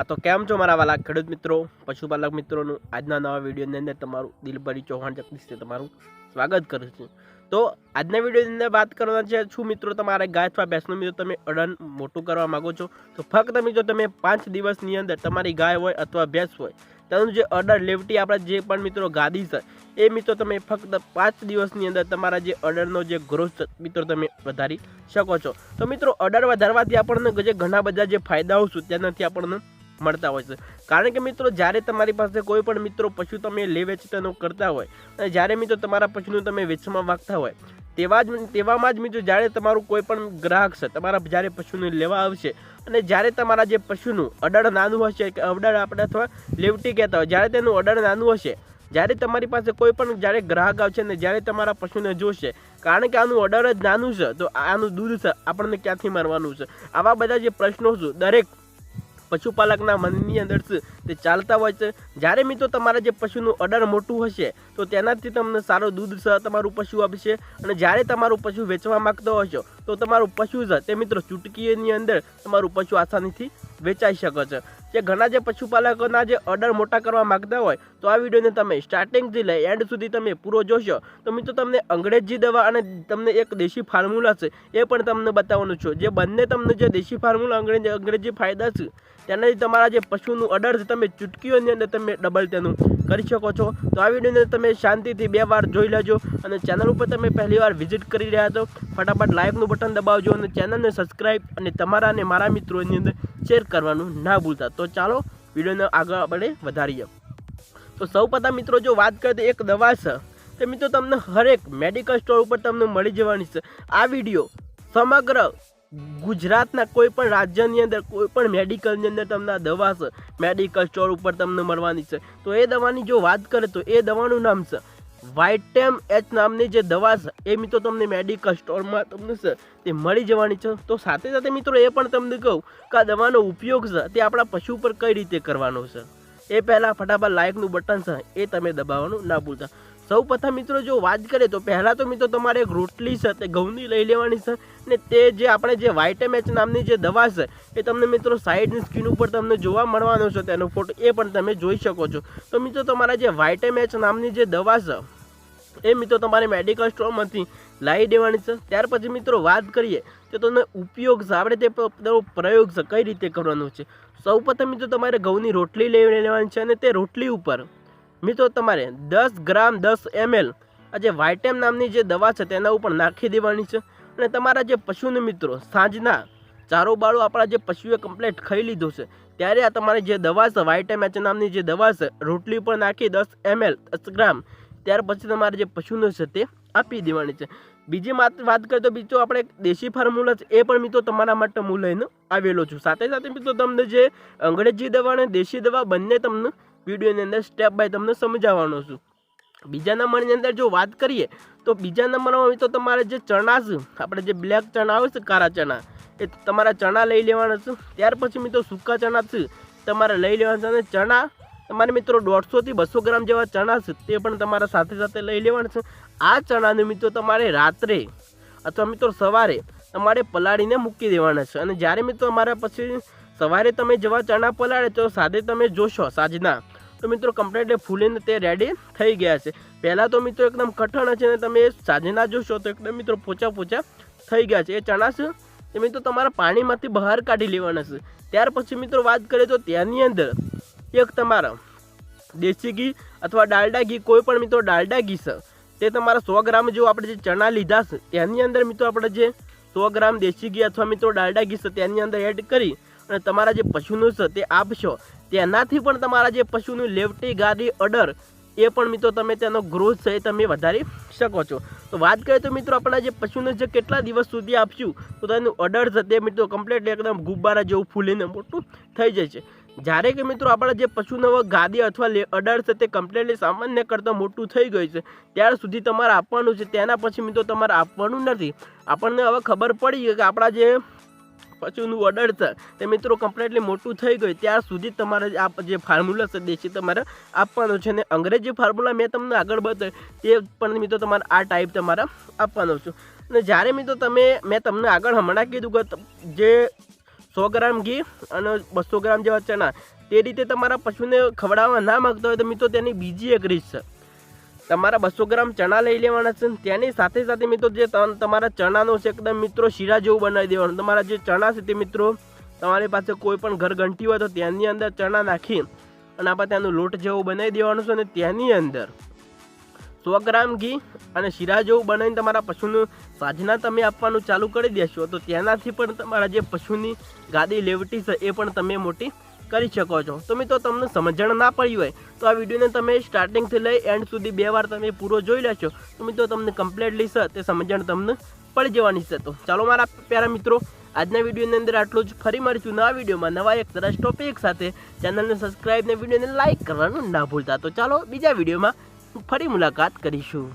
આ તો કેમ છો મારા વાલા ખેડૂત મિત્રો, પશુપાલક મિત્રોનું? આજના નવા વિડીયોની અંદર તમારું દિલભરી ચૌહાણ જગદીશે તમારું સ્વાગત કરું છું. તો આજના વિડીયોની અંદર વાત કરવાના છે, શું મિત્રો તમારે ગાય અથવા ભેંસનું? મિત્રો તમે અડન મોટું કરવા માગો છો, તો ફક્ત મિત્રો તમે પાંચ દિવસની અંદર તમારી ગાય હોય અથવા ભેંસ હોય, તેનું જે અડર લેવટી આપણા જે પણ મિત્રો ગાદી છે, એ મિત્રો તમે ફક્ત પાંચ દિવસની અંદર તમારા જે અડરનો જે ગ્રોથ મિત્રો તમે વધારી શકો છો. તો મિત્રો, અડર વધારવાથી આપણને જે ઘણા બધા જે ફાયદાઓ છે તેનાથી આપણને મળતા હોય છે. કારણ કે મિત્રો, જ્યારે તમારી પાસે કોઈ પણ મિત્રો પશુ તમે લે વેચતાનું કરતા હોય અને જ્યારે મિત્રો તમારા પશુનું તમે વેચવા માગતા હોય, તેવા જ તેવામાં જ મિત્રો જ્યારે તમારું કોઈ પણ ગ્રાહક છે, તમારા જ્યારે પશુને લેવા આવશે અને જ્યારે તમારા જે પશુનું અડડ નાનું હશે કે અડડ આપણે અથવા લેવટી કહેતા હોય, જ્યારે તેનું અડડ નાનું હશે, જ્યારે તમારી પાસે કોઈ પણ જ્યારે ગ્રાહક આવશે ને જ્યારે તમારા પશુને જોશે, કારણ કે આનું ઓર્ડર જ નાનું છે, તો આનું દૂધ છે, આપણને ક્યાંથી મારવાનું છે? આવા બધા જે પ્રશ્નો છે, દરેક પશુપાલકના મનની અંદર તે ચાલતા હોય છે. જ્યારે મિત્રો તમારા જે પશુનું અડર મોટું હશે, તો તેનાથી તમને સારું દૂધ છે તમારું પશુ આપશે. અને જ્યારે તમારું પશુ વેચવા માંગતો હશો, તો તમારું પશુ છે તે મિત્રો ચૂટકીની અંદર તમારું પશુ આસાનીથી વેચાઈ શકે છે. જે ઘણા જે પશુપાલકોના જે ઓર્ડર મોટા કરવા માંગતા હોય, તો આ વિડીયોને તમે સ્ટાર્ટિંગથી લઈ એન્ડ સુધી તમે પૂરો જોશો. તો મિત્રો, તમને અંગ્રેજી દવા અને તમને એક દેશી ફાર્મ્યુલા છે, એ પણ તમને બતાવવાનું છું. જે બંને તમને જે દેશી ફાર્મ્યુલા અંગ્રેજી અંગ્રેજી ફાયદા છે, તેનાથી તમારા જે પશુનું ઓર્ડર છે, તમે ચૂટકીઓની અંદર તમે ડબલ તેનું કરી શકો છો. તો આ વિડીયોને તમે શાંતિથી બે વાર જોઈ લેજો અને ચેનલ ઉપર તમે પહેલી વાર વિઝિટ કરી રહ્યા છો, ફટાફટ લાઇકનું બટન દબાવજો અને ચેનલને સબસ્ક્રાઈબ અને તમારા અને મારા મિત્રોની અંદર શેર કરવાનું ના ભૂલતા. તો ચાલો વિડીયોને આગળ આપણે વધારીએ. તો સૌ પ્રથમ મિત્રો જો વાત કરીએ તો એક દવા છે. તે મિત્રો તમને હરેક મેડિકલ સ્ટોર ઉપર તમને મળી જવાની છે. આ વીડિયો સમગ્ર ગુજરાતના કોઈ પણ રાજ્યની અંદર, કોઈ પણ મેડિકલની અંદર તમને દવા છે. મેડિકલ સ્ટોર ઉપર તમને મળવાની છે. તો એ દવાની જો વાત કરે તો એ દવાનું નામ છે વાઇટેમ એચ નામની જે દવા છે, એ મિત્રો તમને મેડિકલ સ્ટોરમાં તમને છે તે મળી જવાની છે. તો સાથે સાથે મિત્રો એ પણ તમને કહું કે આ દવાનો ઉપયોગ છે, તે આપણા પશુ પર કઈ રીતે કરવાનો છે. એ પહેલાં ફટાફટ લાઇકનું બટન છે, એ તમે દબાવવાનું ના ભૂલતા. સૌ પ્રથમ મિત્રો જો વાત કરીએ તો પહેલાં તો મિત્રો તમારે એક રોટલી છે, તે ઘઉંની લઈ લેવાની છે ને તે જે આપણે જે વાઇટેમેચ નામની જે દવા છે, એ તમને મિત્રો સાઈડની સ્કીન ઉપર તમને જોવા મળવાનો છે, તેનો ફોટો એ પણ તમે જોઈ શકો છો. તો મિત્રો તમારા જે વાઇટેમેચ નામની જે દવા છે એ મિત્રો, તમારે મેડિકલ સ્ટોરમાંથી લાવી દેવાની છે. ત્યાર પછી મિત્રો, વાત કરીએ તો તમને ઉપયોગ આપણે તે પ્રયોગ કઈ રીતે કરવાનો છે? સૌપ્રથમ મિત્રો, તમારે ઘઉંની રોટલી લઈ લેવાની છે અને તે રોટલી ઉપર મિત્રો, તમારે દસ ગ્રામ, દસ એમએલ આ જે વાઇટેમ નામની જે દવા છે, તેના ઉપર નાખી દેવાની છે. અને તમારા જે પશુને મિત્રો, સાંજના ચારો બાળો આપણા જે પશુએ કમ્પ્લેટ ખાઈ લીધો છે, ત્યારે આ તમારી જે દવા છે, વાઇટેમ એચ નામની જે દવા છે, રોટલી ઉપર નાખી દસ એમએલ દસ ગ્રામ ત્યાર પછી તમારે જે પશુને છે તે આપી દેવાની છે. બીજી વાત કરીએ તો બીજો આપણે દેશી ફોર્મ્યુલા છે, એ પણ મિત્રો તમારા માટે હું લઈને આવેલો છું. સાથે સાથે મિત્રો તમને જે અંગ્રેજી દવા અને દેશી દવા બંને તમને વિડીયોની અંદર સ્ટેપ બાય તમને સમજાવવાનો છું. બીજા નંબરની અંદર જો વાત કરીએ, તો બીજા નંબરમાં મિત્રો તમારે જે ચણા છે, આપણે જે બ્લેક ચણા આવે છે કારા ચણા, એ તમારા ચણા લઈ લેવાના છે. ત્યાર પછી મિત્રો સૂકા ચણા છે, તમારે લઈ લેવાના છે અને ચણા તમારે મિત્રો દોઢસોથી બસો ગ્રામ જેવા ચણા છે, તે પણ તમારા સાથે સાથે લઈ લેવાના છે. આ ચણાને મિત્રો તમારે રાત્રે અથવા મિત્રો સવારે તમારે પલાળીને મૂકી દેવાના છે. અને જ્યારે મિત્રો અમારા પછી સવારે તમે જેવા ચણા પલાળે તો સાથે તમે જોશો સાંજના, તો મિત્રો કમ્પ્લીટ ફૂલીને તે રેડી થઈ ગયા છે. પહેલાં તો મિત્રો એકદમ કઠણ છે અને તમે સાંજના જોશો તો એકદમ મિત્રો પોચા પોચા થઈ ગયા છે. એ ચણા છે, એ મિત્રો તમારા પાણીમાંથી બહાર કાઢી લેવાના છે. ત્યાર પછી મિત્રો વાત કરીએ તો ત્યાંની અંદર એક તમારા. દેશી ઘી અથવા ડાલડા ઘી, કોઈ પણ મિત્રો ડાલડા ઘી છે, તે તમારા સો ગ્રામ જો આપણે જે ચણા લીધા છે, તેની અંદર મિત્રો આપણે જે સો ગ્રામ દેશી ઘી અથવા મિત્રો ડાલડા ઘી છે, તેની અંદર એડ કરી અને તમારા જે પશુનું છે તે આપશો. તેનાથી પણ તમારા જે પશુનું લેવટી ગાડી અડર એ પણ મિત્રો તમે તેનો ગ્રોથ છે એ તમે વધારી શકો છો. તો વાત કરીએ તો મિત્રો આપણા જે પશુને જે કેટલા દિવસ સુધી આપશું, તો તેનું અડર છે તે મિત્રો કમ્પ્લીટ એકદમ ગુબ્બારા જેવું ફૂલીને મોટું થઈ જાય છે. જ્યારે કે મિત્રો આપણા જે પશુનવક ગાદી અથવા અડર છે તે કમ્પ્લીટલી સામાન્ય કરતાં મોટું થઈ ગયું છે, ત્યાર સુધી તમારે આપવાનું છે. તેના પછી મિત્રો તમારે આપવાનું નથી. આપણને હવે ખબર પડી કે આપણા જે પશુનું અડર છે, તે મિત્રો કમ્પ્લીટલી મોટું થઈ ગયું. ત્યાર સુધી તમારે આ જે ફોર્મ્યુલા છે, દેશી તમારે આપવાનો છે અને અંગ્રેજી ફોર્મ્યુલા મેં તમને આગળ બતાવ્યું, તે પણ મિત્રો તમારે આ ટાઈપ તમારે આપવાનો છું. અને જ્યારે મિત્રો તમે મેં તમને આગળ હમણાં કીધું કે જે સો ગ્રામ ઘી અને બસો ગ્રામ જેવા ચણા. તે રીતે તમારા પશુને ખવડાવવા ના માગતા હોય તો મિત્રો તેની બીજી એક રીત છે. તમારા બસો ગ્રામ ચણા લઈ લેવાના છે તેની સાથે સાથે મિત્રો જે તમ- તમારા ચણાનો છે એકદમ મિત્રો શીરા જેવું બનાવી દેવાનું. તમારા જે ચણા છે તે મિત્રો તમારી પાસે કોઈ પણ ઘર ઘંટી હોય તો તેની અંદર ચણા નાખી અને આપણે ત્યાંનું લોટ જેવું બનાવી દેવાનું છે અને તેની અંદર. સો ગ્રામ ઘી અને શીરા જેવું બનાવીને તમારા પશુનું સાંજના તમે આપવાનું ચાલુ કરી દેશો, તો તેનાથી પણ તમારા જે પશુની ગાદી લેવટી છે એ પણ તમે મોટી કરી શકો છો. તો મિત્રો, તમને સમજણ ના પડી હોય, તો આ વિડીયોને તમે સ્ટાર્ટિંગથી લઈ એન્ડ સુધી બે વાર તમે પૂરો જોઈ લેશો. તો મિત્રો, તમને કમ્પ્લેટલી છે તે સમજણ તમને પડી જવાની છે. તો ચાલો મારા પ્યારા મિત્રો, આજના વિડીયોની અંદર આટલું જ. ફરી મળીશું નવા વિડીયોમાં નવા એક સરસ ટોપિક સાથે. ચેનલને સબસ્ક્રાઈબ ને વિડીયોને લાઇક કરવાનું ના ભૂલતા. તો ચાલો બીજા વિડીયોમાં ફરી મુલાકાત કરીશું.